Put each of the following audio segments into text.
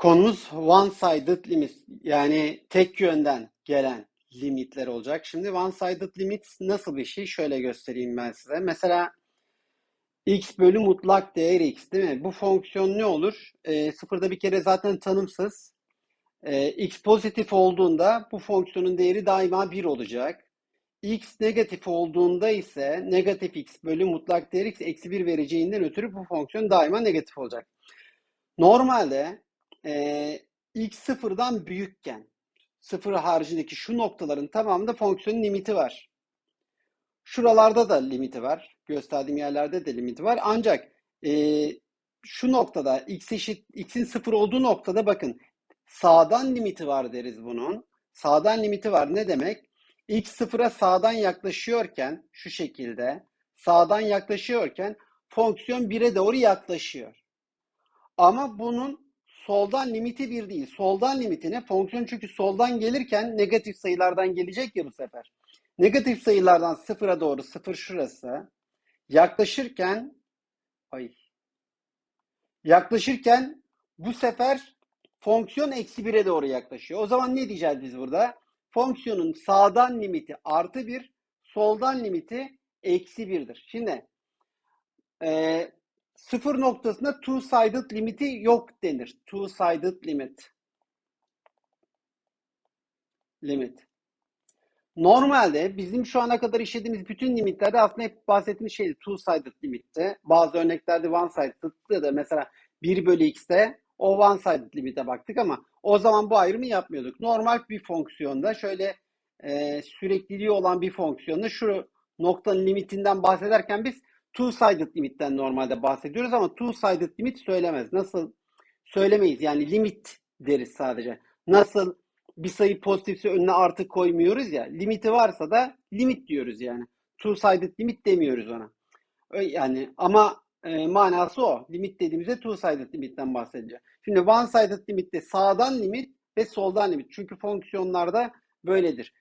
Konumuz one-sided limit yani tek yönden gelen limitler olacak. Şimdi one-sided limit nasıl bir şey? Şöyle göstereyim ben size. Mesela x bölü mutlak değer x değil mi? Bu fonksiyon ne olur? E, sıfırda bir kere zaten tanımsız. E, x pozitif olduğunda bu fonksiyonun değeri daima 1 olacak. x negatif olduğunda ise negatif x bölü mutlak değer x eksi 1 vereceğinden ötürü bu fonksiyon daima negatif olacak. Normalde e, x sıfırdan büyükken sıfır haricindeki şu noktaların tamamında fonksiyonun limiti var. Şuralarda da limiti var. Gösterdiğim yerlerde de limiti var. Ancak e, şu noktada x eşit x'in sıfır olduğu noktada bakın sağdan limiti var deriz bunun. Sağdan limiti var. Ne demek? x sıfıra sağdan yaklaşıyorken şu şekilde sağdan yaklaşıyorken fonksiyon 1'e doğru yaklaşıyor. Ama bunun soldan limiti bir değil. Soldan limitine fonksiyon çünkü soldan gelirken negatif sayılardan gelecek ya bu sefer. Negatif sayılardan sıfıra doğru sıfır şurası. Yaklaşırken ay yaklaşırken bu sefer fonksiyon eksi 1'e doğru yaklaşıyor. O zaman ne diyeceğiz biz burada? Fonksiyonun sağdan limiti artı 1, soldan limiti eksi 1'dir. Şimdi e, sıfır noktasında two-sided limiti yok denir. Two-sided limit. Limit. Normalde bizim şu ana kadar işlediğimiz bütün limitlerde aslında hep bahsettiğimiz şey two-sided limitti. Bazı örneklerde one-sided'dı da mesela 1 bölü x'te o one-sided limite baktık ama o zaman bu ayrımı yapmıyorduk. Normal bir fonksiyonda şöyle e, sürekliliği olan bir fonksiyonda şu noktanın limitinden bahsederken biz two-sided limitten normalde bahsediyoruz ama two-sided limit söylemez. Nasıl söylemeyiz? Yani limit deriz sadece. Nasıl bir sayı pozitifse önüne artı koymuyoruz ya. Limiti varsa da limit diyoruz yani. Two-sided limit demiyoruz ona. Yani ama e, manası o. Limit dediğimizde two-sided limitten bahsedeceğiz. Şimdi one-sided limitte sağdan limit ve soldan limit. Çünkü fonksiyonlarda böyledir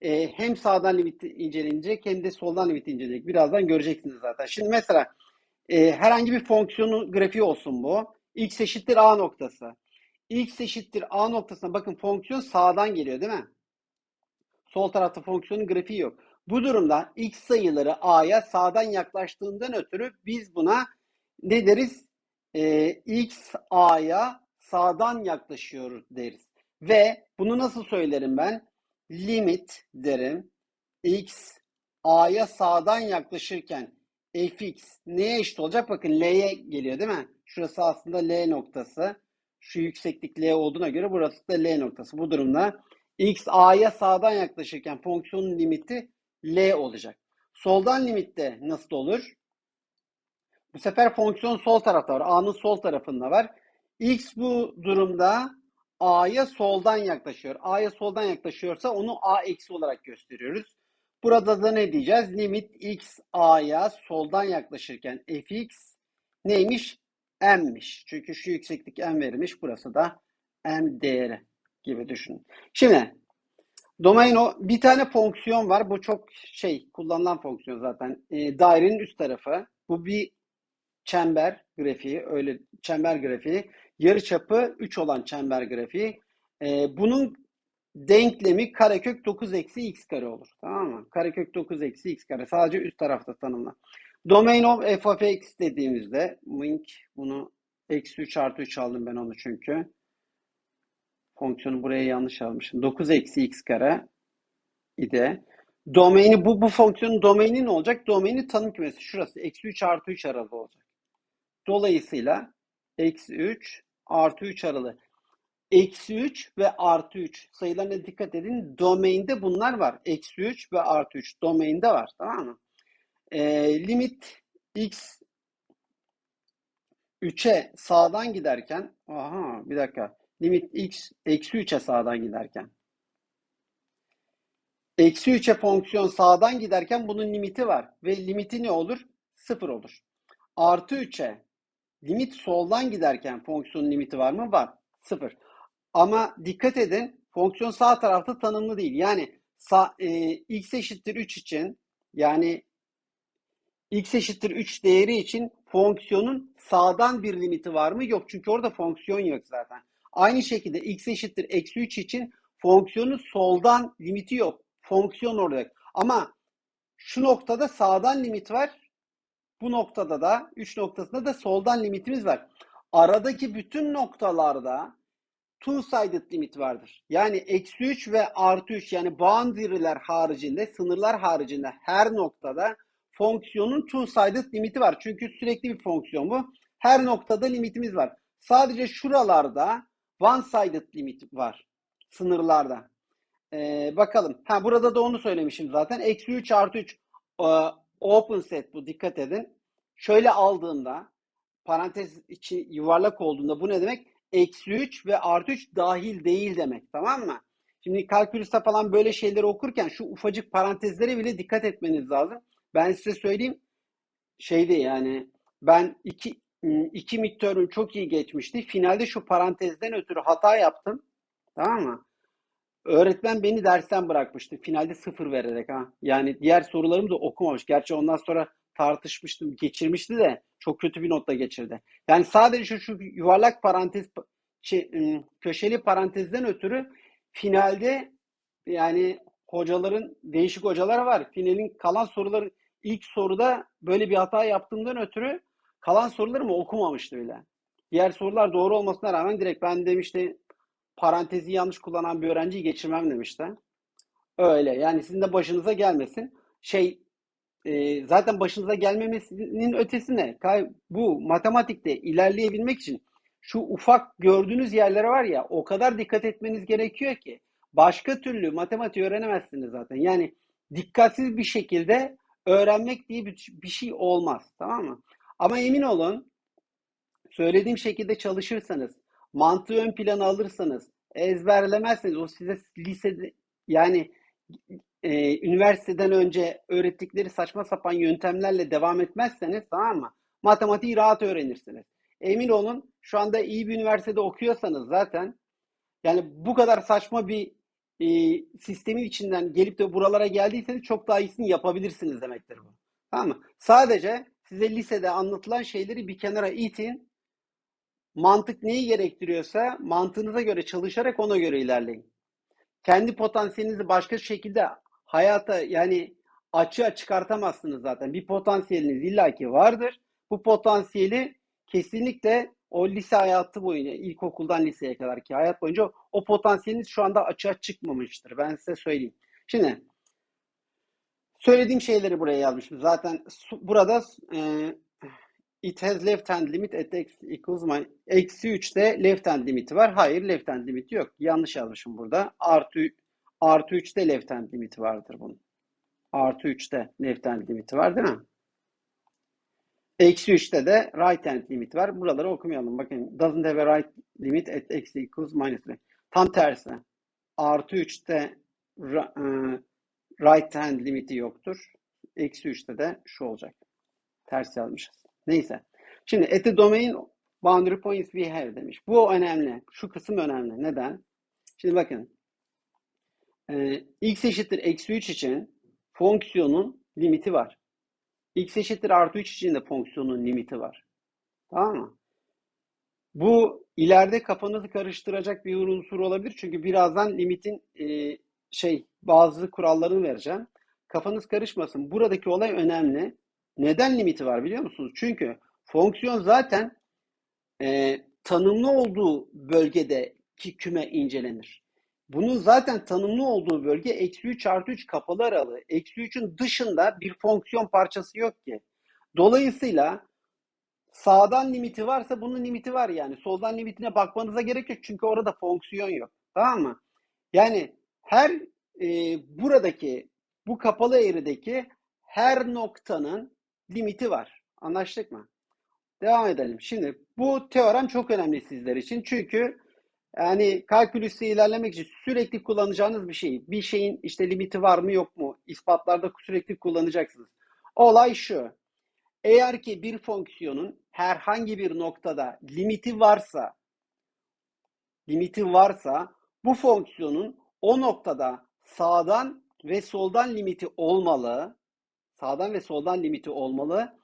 e, hem sağdan limit incelenecek hem de soldan limit incelenecek. Birazdan göreceksiniz zaten. Şimdi mesela e, herhangi bir fonksiyonun grafiği olsun bu. x eşittir a noktası. x eşittir a noktasına bakın fonksiyon sağdan geliyor değil mi? Sol tarafta fonksiyonun grafiği yok. Bu durumda x sayıları a'ya sağdan yaklaştığından ötürü biz buna ne deriz? E, x a'ya sağdan yaklaşıyor deriz. Ve bunu nasıl söylerim ben? Limit derim. x a'ya sağdan yaklaşırken fx neye eşit olacak? Bakın l'ye geliyor değil mi? Şurası aslında l noktası. Şu yükseklik l olduğuna göre burası da l noktası. Bu durumda x a'ya sağdan yaklaşırken fonksiyonun limiti l olacak. Soldan limitte nasıl olur? Bu sefer fonksiyon sol tarafta var. A'nın sol tarafında var. X bu durumda A'ya soldan yaklaşıyor. A'ya soldan yaklaşıyorsa onu A eksi olarak gösteriyoruz. Burada da ne diyeceğiz? Limit x A'ya soldan yaklaşırken fx neymiş? M'miş. Çünkü şu yükseklik M verilmiş. Burası da M değeri gibi düşünün. Şimdi domain o bir tane fonksiyon var. Bu çok şey kullanılan fonksiyon zaten. E, dairenin üst tarafı. Bu bir çember grafiği. Öyle çember grafiği yarı çapı 3 olan çember grafiği. E, bunun denklemi karekök 9 eksi x kare olur. Tamam mı? Karekök 9 eksi x kare. Sadece üst tarafta tanımla. Domain of f of x dediğimizde wing bunu eksi 3 artı 3 aldım ben onu çünkü. Fonksiyonu buraya yanlış almışım. 9 eksi x kare idi. Domaini bu, bu fonksiyonun domaini ne olacak? Domaini tanım kümesi. Şurası. Eksi 3 artı 3 arada olacak. Dolayısıyla eksi 3 artı 3 aralığı. Eksi 3 ve artı 3 sayılarına dikkat edin. Domainde bunlar var. Eksi 3 ve artı 3 domainde var. Tamam mı? E, limit x 3'e sağdan giderken aha bir dakika. Limit x eksi 3'e sağdan giderken eksi 3'e fonksiyon sağdan giderken bunun limiti var. Ve limiti ne olur? 0 olur. Artı 3'e Limit soldan giderken fonksiyonun limiti var mı? Var. Sıfır. Ama dikkat edin fonksiyon sağ tarafta tanımlı değil. Yani sağ, e, x eşittir 3 için yani x eşittir 3 değeri için fonksiyonun sağdan bir limiti var mı? Yok. Çünkü orada fonksiyon yok zaten. Aynı şekilde x eşittir eksi 3 için fonksiyonun soldan limiti yok. Fonksiyon orada. Ama şu noktada sağdan limit var. Bu noktada da 3 noktasında da soldan limitimiz var. Aradaki bütün noktalarda two-sided limit vardır. Yani eksi 3 ve artı 3 yani boundary'ler haricinde, sınırlar haricinde her noktada fonksiyonun two-sided limiti var. Çünkü sürekli bir fonksiyon bu. Her noktada limitimiz var. Sadece şuralarda one-sided limit var. Sınırlarda. Ee, bakalım. Ha, burada da onu söylemişim zaten. Eksi 3 artı 3 e, open set bu. Dikkat edin. Şöyle aldığımda parantez içi yuvarlak olduğunda bu ne demek? Eksi 3 ve artı 3 dahil değil demek. Tamam mı? Şimdi kalkülüste falan böyle şeyleri okurken şu ufacık parantezlere bile dikkat etmeniz lazım. Ben size söyleyeyim şeydi yani ben iki, iki midterm çok iyi geçmişti. Finalde şu parantezden ötürü hata yaptım. Tamam mı? Öğretmen beni dersten bırakmıştı. Finalde sıfır vererek ha. Yani diğer sorularımı da okumamış. Gerçi ondan sonra tartışmıştım, geçirmişti de çok kötü bir notla geçirdi. Yani sadece şu, şu yuvarlak parantez şey, köşeli parantezden ötürü finalde yani hocaların değişik hocalar var. Finalin kalan soruların ilk soruda böyle bir hata yaptığımdan ötürü kalan sorularımı okumamıştı bile. Diğer sorular doğru olmasına rağmen direkt ben demişti parantezi yanlış kullanan bir öğrenciyi geçirmem demişti. Öyle yani sizin de başınıza gelmesin. Şey e, zaten başınıza gelmemesinin ötesine bu matematikte ilerleyebilmek için şu ufak gördüğünüz yerlere var ya o kadar dikkat etmeniz gerekiyor ki başka türlü matematik öğrenemezsiniz zaten. Yani dikkatsiz bir şekilde öğrenmek diye bir, bir şey olmaz. Tamam mı? Ama emin olun söylediğim şekilde çalışırsanız, mantığı ön plana alırsanız, ezberlemezseniz o size lisede yani e, üniversiteden önce öğrettikleri saçma sapan yöntemlerle devam etmezseniz tamam mı? Matematiği rahat öğrenirsiniz. Emin olun şu anda iyi bir üniversitede okuyorsanız zaten yani bu kadar saçma bir e, sistemin içinden gelip de buralara geldiyseniz çok daha iyisini yapabilirsiniz demektir bu. Tamam mı? Sadece size lisede anlatılan şeyleri bir kenara itin. Mantık neyi gerektiriyorsa mantığınıza göre çalışarak ona göre ilerleyin. Kendi potansiyelinizi başka şekilde hayata yani açığa çıkartamazsınız zaten. Bir potansiyeliniz illaki vardır. Bu potansiyeli kesinlikle o lise hayatı boyunca, ilkokuldan liseye kadar ki hayat boyunca o potansiyeliniz şu anda açığa çıkmamıştır. Ben size söyleyeyim. Şimdi söylediğim şeyleri buraya yazmışım. Zaten burada e, it has left hand limit at x equals my eksi 3'te left hand limiti var. Hayır left hand limiti yok. Yanlış yazmışım burada. Artı artı 3'te left hand limiti vardır bunun. Artı 3'te left hand limiti var değil mi? Eksi 3'te de right hand limit var. Buraları okumayalım. Bakın doesn't have a right limit at x equals minus 3. Tam tersi. Artı 3'te e, right hand limiti yoktur. Eksi 3'te de şu olacak. Ters yazmışız. Neyse. Şimdi at the domain boundary points we have demiş. Bu önemli. Şu kısım önemli. Neden? Şimdi bakın. E, x eşittir eksi 3 için fonksiyonun limiti var x eşittir artı 3 için de fonksiyonun limiti var. Tamam mı? Bu ileride kafanızı karıştıracak bir unsur olabilir. Çünkü birazdan limitin e, şey bazı kurallarını vereceğim. Kafanız karışmasın. Buradaki olay önemli. Neden limiti var biliyor musunuz? Çünkü fonksiyon zaten e, tanımlı olduğu bölgedeki küme incelenir. Bunun zaten tanımlı olduğu bölge eksi 3 artı 3 kapalı aralığı. Eksi 3'ün dışında bir fonksiyon parçası yok ki. Dolayısıyla sağdan limiti varsa bunun limiti var yani. Soldan limitine bakmanıza gerek yok çünkü orada fonksiyon yok. Tamam mı? Yani her e, buradaki bu kapalı eğrideki her noktanın limiti var. Anlaştık mı? Devam edelim. Şimdi bu teorem çok önemli sizler için. Çünkü yani kalkülüste ilerlemek için sürekli kullanacağınız bir şey. Bir şeyin işte limiti var mı yok mu? İspatlarda sürekli kullanacaksınız. Olay şu. Eğer ki bir fonksiyonun herhangi bir noktada limiti varsa limiti varsa bu fonksiyonun o noktada sağdan ve soldan limiti olmalı. Sağdan ve soldan limiti olmalı.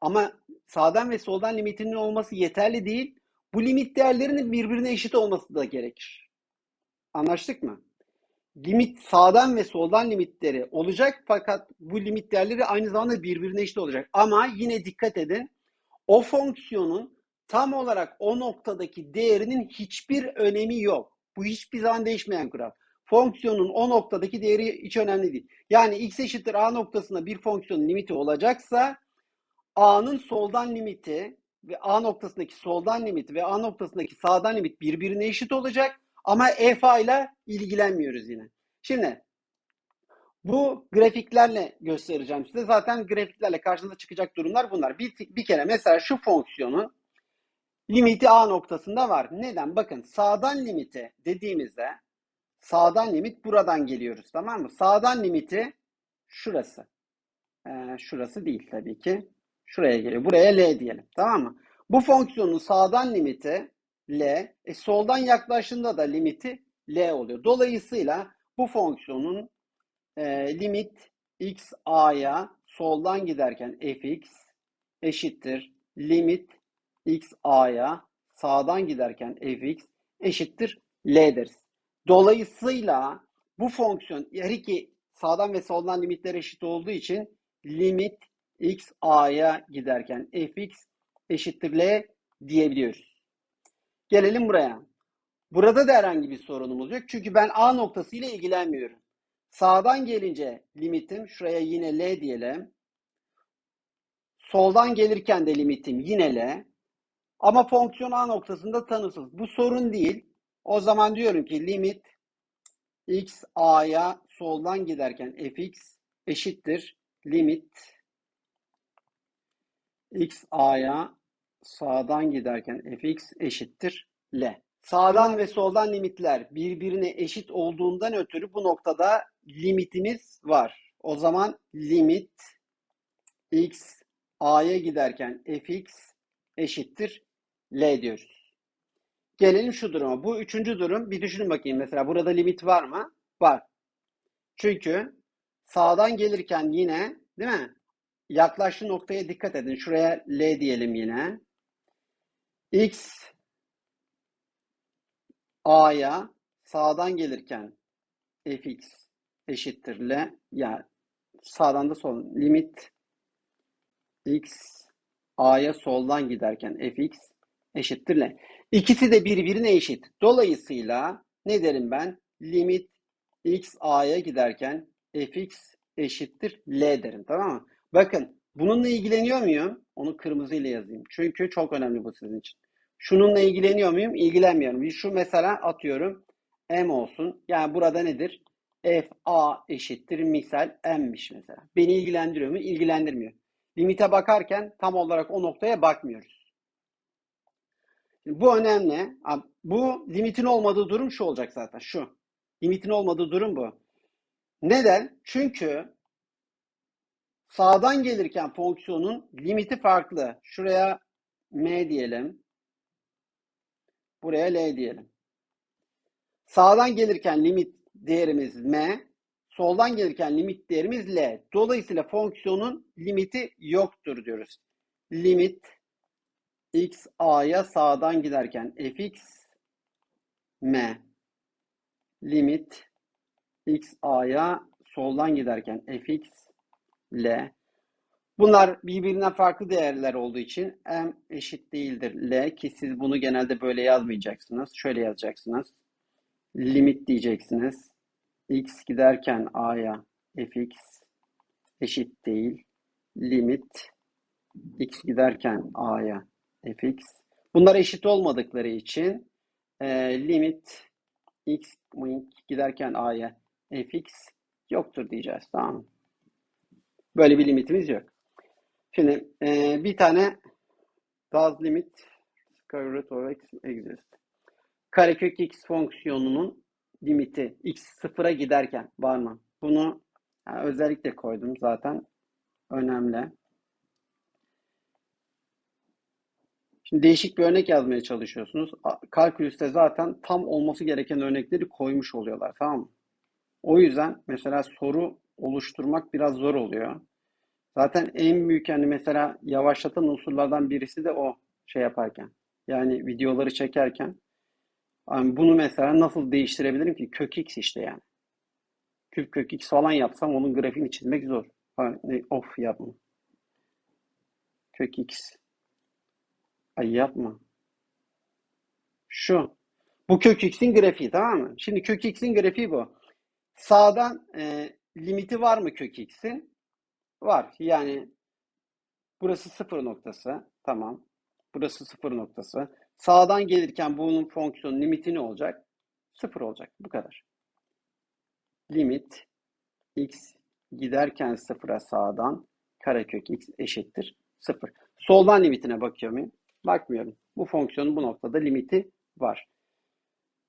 Ama sağdan ve soldan limitinin olması yeterli değil bu limit değerlerinin birbirine eşit olması da gerekir. Anlaştık mı? Limit sağdan ve soldan limitleri olacak fakat bu limit değerleri aynı zamanda birbirine eşit olacak. Ama yine dikkat edin o fonksiyonun tam olarak o noktadaki değerinin hiçbir önemi yok. Bu hiçbir zaman değişmeyen kural. Fonksiyonun o noktadaki değeri hiç önemli değil. Yani x eşittir a noktasında bir fonksiyonun limiti olacaksa a'nın soldan limiti ve a noktasındaki soldan limit ve a noktasındaki sağdan limit birbirine eşit olacak. Ama f ile ilgilenmiyoruz yine. Şimdi bu grafiklerle göstereceğim size. Zaten grafiklerle karşınıza çıkacak durumlar bunlar. Bir, bir kere mesela şu fonksiyonun limiti a noktasında var. Neden? Bakın sağdan limiti dediğimizde sağdan limit buradan geliyoruz tamam mı? Sağdan limiti şurası. Ee, şurası değil tabii ki. Şuraya geliyor. Buraya L diyelim. Tamam mı? Bu fonksiyonun sağdan limiti L. E, soldan yaklaştığında da limiti L oluyor. Dolayısıyla bu fonksiyonun e, limit x a'ya soldan giderken fx eşittir limit x a'ya sağdan giderken fx eşittir l deriz. Dolayısıyla bu fonksiyon her iki sağdan ve soldan limitler eşit olduğu için limit x a'ya giderken fx eşittir l diyebiliyoruz. Gelelim buraya. Burada da herhangi bir sorunumuz yok. Çünkü ben a noktası ile ilgilenmiyorum. Sağdan gelince limitim şuraya yine L diyelim. Soldan gelirken de limitim yine L. Ama fonksiyon A noktasında tanımsız. Bu sorun değil. O zaman diyorum ki limit x a'ya soldan giderken fx eşittir limit x a'ya sağdan giderken fx eşittir L. Sağdan ve soldan limitler birbirine eşit olduğundan ötürü bu noktada limitimiz var. O zaman limit x a'ya giderken fx eşittir l diyoruz. Gelelim şu duruma. Bu üçüncü durum. Bir düşünün bakayım. Mesela burada limit var mı? Var. Çünkü sağdan gelirken yine değil mi? Yaklaştığı noktaya dikkat edin. Şuraya L diyelim yine. X A'ya sağdan gelirken fx eşittir L. Yani sağdan da sol limit x A'ya soldan giderken fx eşittir L. İkisi de birbirine eşit. Dolayısıyla ne derim ben? Limit x A'ya giderken fx eşittir L derim. Tamam mı? Bakın bununla ilgileniyor muyum? Onu kırmızı ile yazayım. Çünkü çok önemli bu sizin için. Şununla ilgileniyor muyum? İlgilenmiyorum. Şu mesela atıyorum m olsun. Yani burada nedir? f a eşittir misal m'miş mesela. Beni ilgilendiriyor mu? İlgilendirmiyor. Limite bakarken tam olarak o noktaya bakmıyoruz. Bu önemli. Bu limitin olmadığı durum şu olacak zaten. Şu. Limitin olmadığı durum bu. Neden? Çünkü sağdan gelirken fonksiyonun limiti farklı. Şuraya m diyelim. Buraya L diyelim. Sağdan gelirken limit değerimiz M, soldan gelirken limit değerimiz L. Dolayısıyla fonksiyonun limiti yoktur diyoruz. Limit x a'ya sağdan giderken fx m limit x a'ya soldan giderken fx l Bunlar birbirinden farklı değerler olduğu için m eşit değildir l ki siz bunu genelde böyle yazmayacaksınız. Şöyle yazacaksınız. Limit diyeceksiniz. x giderken a'ya fx eşit değil. Limit x giderken a'ya fx. Bunlar eşit olmadıkları için e, limit x giderken a'ya fx yoktur diyeceğiz. Tamam mı? Böyle bir limitimiz yok. Şimdi e, bir tane does limit square root of x exist. Karekök x fonksiyonunun limiti x sıfıra giderken var mı? Bunu yani özellikle koydum zaten. Önemli. Şimdi değişik bir örnek yazmaya çalışıyorsunuz. Kalkülüste zaten tam olması gereken örnekleri koymuş oluyorlar. Tamam mı? O yüzden mesela soru oluşturmak biraz zor oluyor. Zaten en büyük yani mesela yavaşlatan unsurlardan birisi de o şey yaparken. Yani videoları çekerken. Yani bunu mesela nasıl değiştirebilirim ki? Kök x işte yani. Küp kök x falan yapsam onun grafiğini çizmek zor. Ha, ne, of yapma. Kök x. Ay yapma. Şu. Bu kök x'in grafiği tamam mı? Şimdi kök x'in grafiği bu. Sağdan e, limiti var mı kök x'in? Var. Yani burası sıfır noktası. Tamam. Burası sıfır noktası. Sağdan gelirken bunun fonksiyon limiti ne olacak? Sıfır olacak. Bu kadar. Limit x giderken sıfıra sağdan karekök x eşittir sıfır. Soldan limitine bakıyor muyum? Bakmıyorum. Bu fonksiyonun bu noktada limiti var.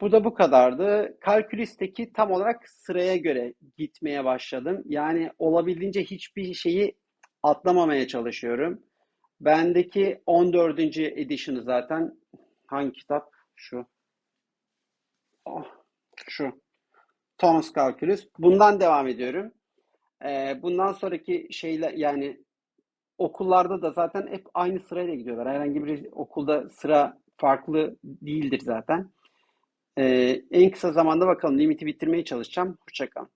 Bu da bu kadardı. Kalkülüsteki tam olarak sıraya göre gitmeye başladım. Yani olabildiğince hiçbir şeyi atlamamaya çalışıyorum. Bendeki 14. edition'ı zaten hangi kitap? Şu. Oh, şu. Thomas Calculus. Bundan devam ediyorum. Ee, bundan sonraki şeyler yani okullarda da zaten hep aynı sırayla gidiyorlar. Herhangi bir okulda sıra farklı değildir zaten. Ee, en kısa zamanda bakalım limiti bitirmeye çalışacağım. Hoşçakalın.